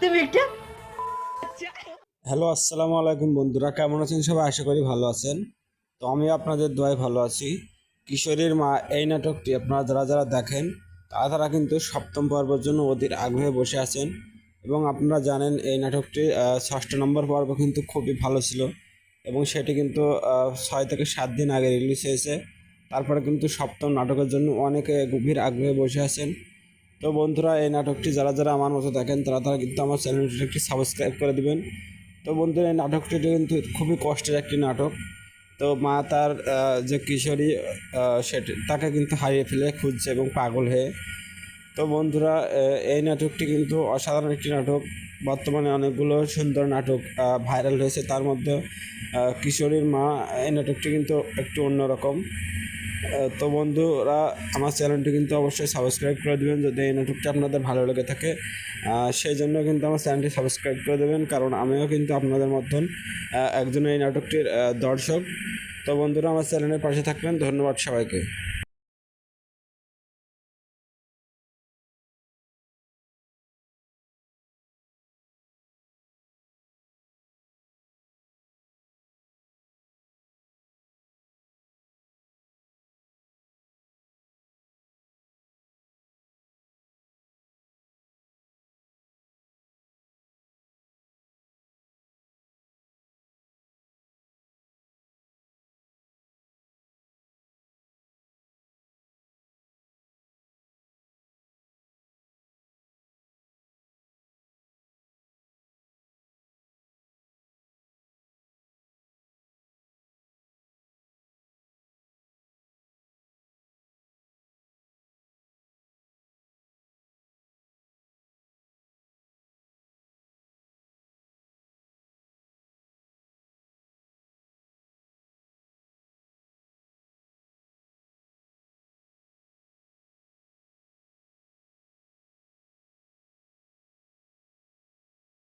তুমি একটা হ্যালো, আসসালামু আলাইকুম বন্ধুরা, কেমন আছেন সবাই? আশা করি ভালো আছেন। তো আমি আপনাদের দোয়ায় ভালো আছি। কিশোরীর মা এই নাটকটি আপনারা যারা যারা দেখেন, তারা তারা কিন্তু সপ্তম পর্বের জন্য অধীর আগ্রহে বসে আছেন এবং আপনারা জানেন এই নাটকটি ষষ্ঠ নম্বর পর্ব কিন্তু খুবই ভালো ছিল এবং সেটি কিন্তু ছয় থেকে সাত দিন আগে রিলিজ হয়েছে। তারপরে কিন্তু সপ্তম নাটকের জন্য অনেকে গভীর আগ্রহে বসে আছেন। তো বন্ধুরা, এই নাটকটি যারা যারা আমার মতো দেখেন, তারা তারা কিন্তু আমার চ্যানেলটি একটি সাবস্ক্রাইব করে দিবেন। তো বন্ধুরা, এই নাটকটি কিন্তু খুবই কষ্টের একটি নাটক। তো মা তার যে কিশোরী সেটি, তাকে কিন্তু হারিয়ে ফেলে, খুঁজছে এবং পাগল হয়ে। তো বন্ধুরা এই নাটকটি কিন্তু অসাধারণ একটি নাটক। বর্তমানে অনেকগুলো সুন্দর নাটক ভাইরাল হয়েছে। তার মধ্যে কিশোরীর মা, এই নাটকটি কিন্তু একটু অন্যরকম। তো বন্ধুরা, আমার চ্যানেলটি কিন্তু অবশ্যই সাবস্ক্রাইব করে দেবেন যদি এই নাটকটি আপনাদের ভালো লেগে থাকে। সেই জন্য কিন্তু আমার চ্যানেলটি সাবস্ক্রাইব করে দেবেন, কারণ আমিও কিন্তু আপনাদের মতন একজন এই নাটকটির দর্শক। তো বন্ধুরা, আমার চ্যানেলের পাশে থাকবেন। ধন্যবাদ সবাইকে।